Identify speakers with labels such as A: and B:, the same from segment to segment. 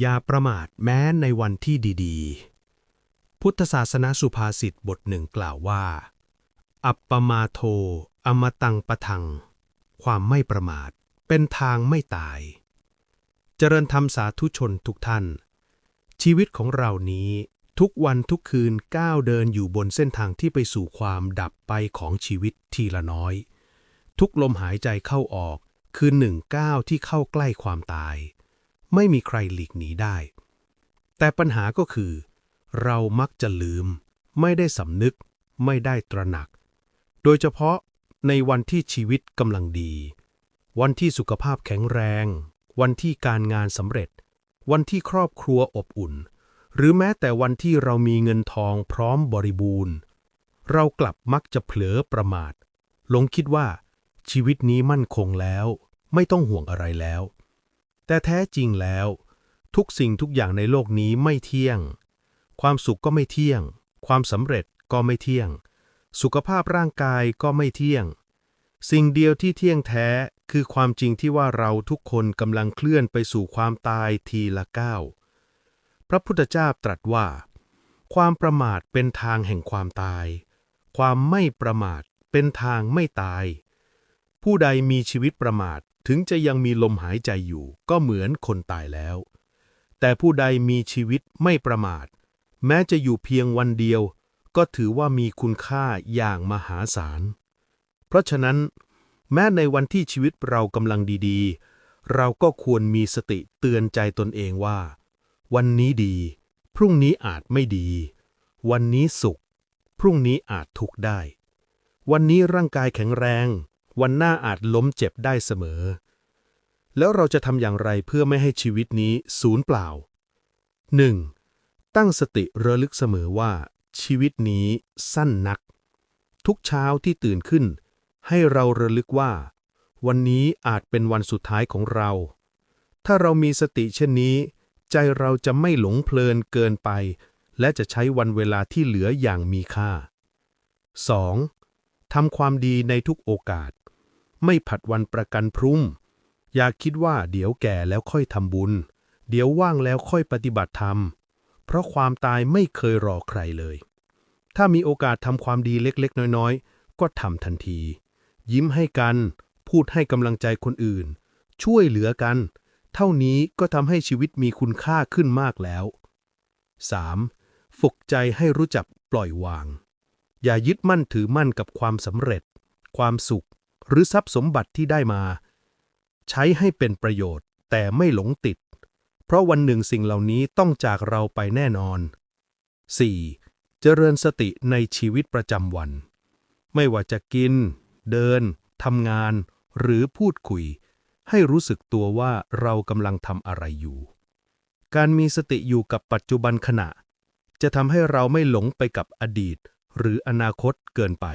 A: อย่าประมาทแม้ในวันที่ดีๆ พุทธศาสนาสุภาษิตบทหนึ่งกล่าวว่า อัปปมาโท อมตังปะทัง ความไม่ประมาท เป็นทางไม่ตาย เจริญธรรมสาธุชนทุกท่าน ชีวิตของเรานี้ทุกวันทุกคืนก้าวเดินอยู่บนเส้นทางที่ไปสู่ความดับไปของชีวิตทีละน้อย ทุกลมหายใจเข้าออกคือหนึ่งก้าวที่เข้าใกล้ความตาย ไม่มีใครหลีกหนีได้ แต่ปัญหาก็คือ เรามักจะลืม ไม่ได้สำนึก ไม่ได้ตระหนัก โดยเฉพาะในวันที่ชีวิตกำลังดี วันที่สุขภาพแข็งแรง วันที่การงานสำเร็จ วันที่ครอบครัวอบอุ่น หรือแม้แต่วันที่เรามีเงินทองพร้อมบริบูรณ์ เรากลับมักจะเผลอประมาทหลงคิดว่า ชีวิตนี้มั่นคงแล้ว ไม่ต้องห่วงอะไรแล้ว แต่แท้จริงแล้ว ทุกสิ่งทุกอย่างในโลกนี้ไม่เที่ยง ความสุขก็ไม่เที่ยง ความสำเร็จก็ไม่เที่ยง สุขภาพร่างกายก็ไม่เที่ยง สิ่งเดียวที่เที่ยงแท้คือความจริงที่ว่าเราทุกคนกำลังเคลื่อนไปสู่ความตายทีละก้าว พระพุทธเจ้าตรัสว่า ความประมาทเป็นทางแห่งความตาย ความไม่ประมาทเป็นทางไม่ตาย ผู้ใดมีชีวิตประมาท ถึงจะยังมีลมหายใจอยู่ ก็เหมือนคนตายแล้ว แต่ผู้ใดมีชีวิตไม่ประมาท แม้จะอยู่เพียงวันเดียว ก็ถือว่ามีคุณค่าอย่างมหาศาล เพราะฉะนั้น แม้ในวันที่ชีวิตเรากำลังดีๆ เราก็ควรมีสติเตือนใจตนเองว่า วันนี้ดี พรุ่งนี้อาจไม่ดี วันนี้สุข พรุ่งนี้อาจทุกข์ได้ วันนี้ร่างกายแข็งแรง วันหน้าอาจล้มเจ็บได้เสมอ แล้วเราจะทำอย่างไรเพื่อไม่ให้ชีวิตนี้สูญเปล่า 1. ตั้งสติระลึกเสมอว่า ชีวิตนี้สั้นนัก ทุกเช้าที่ตื่นขึ้น ให้เราระลึกว่า วันนี้อาจเป็นวันสุดท้ายของเรา ถ้าเรามีสติเช่นนี้ ใจเราจะไม่หลงเพลินเกินไป และจะใช้วันเวลาที่เหลืออย่างมีค่า 2. ทำความดีในทุกโอกาส ไม่ผัดวันประกันพรุ่ง อย่าคิดว่าเดี๋ยวแก่แล้วค่อยทำบุญ เดี๋ยวว่างแล้วค่อยปฏิบัติธรรม เพราะความตายไม่เคยรอใครเลย ถ้ามีโอกาสทำความดีเล็กๆ น้อยๆ ก็ทำทันที ยิ้มให้กัน พูดให้กำลังใจคนอื่น ช่วยเหลือกัน เท่านี้ก็ทำให้ชีวิตมีคุณค่าขึ้นมากแล้ว 3. ฝึกใจให้รู้จักปล่อยวาง อย่ายึดมั่นถือมั่นกับความสำเร็จ ความสุข หรือทรัพย์สมบัติที่ได้มา ใช้ให้เป็นประโยชน์แต่ไม่หลงติด เพราะวันหนึ่งสิ่งเหล่านี้ต้องจากเราไปแน่นอน 4. เจริญสติในชีวิตประจำวัน ไม่ว่าจะกิน เดินทำงาน หรือพูดคุย ให้รู้สึกตัวว่าเรากำลังทำอะไรอยู่ การมีสติอยู่กับปัจจุบันขณะ จะทำให้เราไม่หลงไปกับอดีต หรืออนาคตเกินไป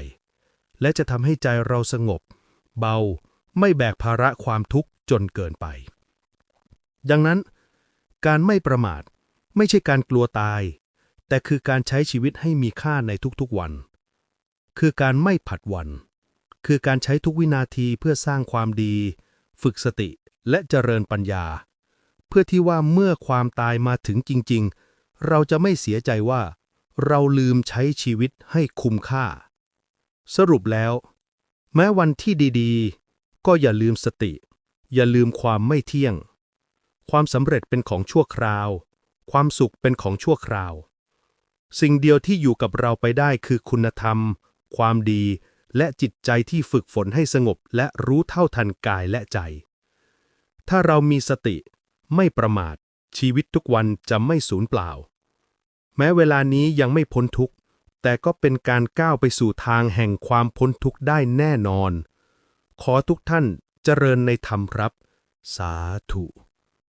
A: และจะทำให้ใจเราสงบ เบา ไม่แบกภาระความทุกข์จนเกินไป ดังนั้น การไม่ประมาทไม่ใช่การกลัวตาย แต่คือการใช้ชีวิตให้มีค่าในทุกๆวัน คือการไม่ผัดวัน คือการใช้ทุกวินาทีเพื่อสร้างความดี ฝึกสติและเจริญปัญญา เพื่อที่ว่าเมื่อความตายมาถึงจริง ๆ เราจะไม่เสียใจว่า เราลืมใช้ชีวิตให้คุ้มค่า สรุปแล้ว แม้วันที่ดีๆ ก็อย่าลืมสติ อย่าลืมความไม่เที่ยง ความสำเร็จเป็นของชั่วคราว ความสุขเป็นของชั่วคราว สิ่งเดียวที่อยู่กับเราไปได้คือคุณธรรม ความดี และจิตใจที่ฝึกฝนให้สงบและรู้เท่าทันกายและใจ ถ้าเรามีสติ ไม่ประมาท ชีวิตทุกวันจะไม่สูญเปล่า แม้เวลานี้ยังไม่พ้นทุกข์ แต่ก็เป็นการก้าวไปสู่ทางแห่งความพ้นทุกข์ได้แน่นอน ขอทุกท่านเจริญในธรรมครับ สาธุ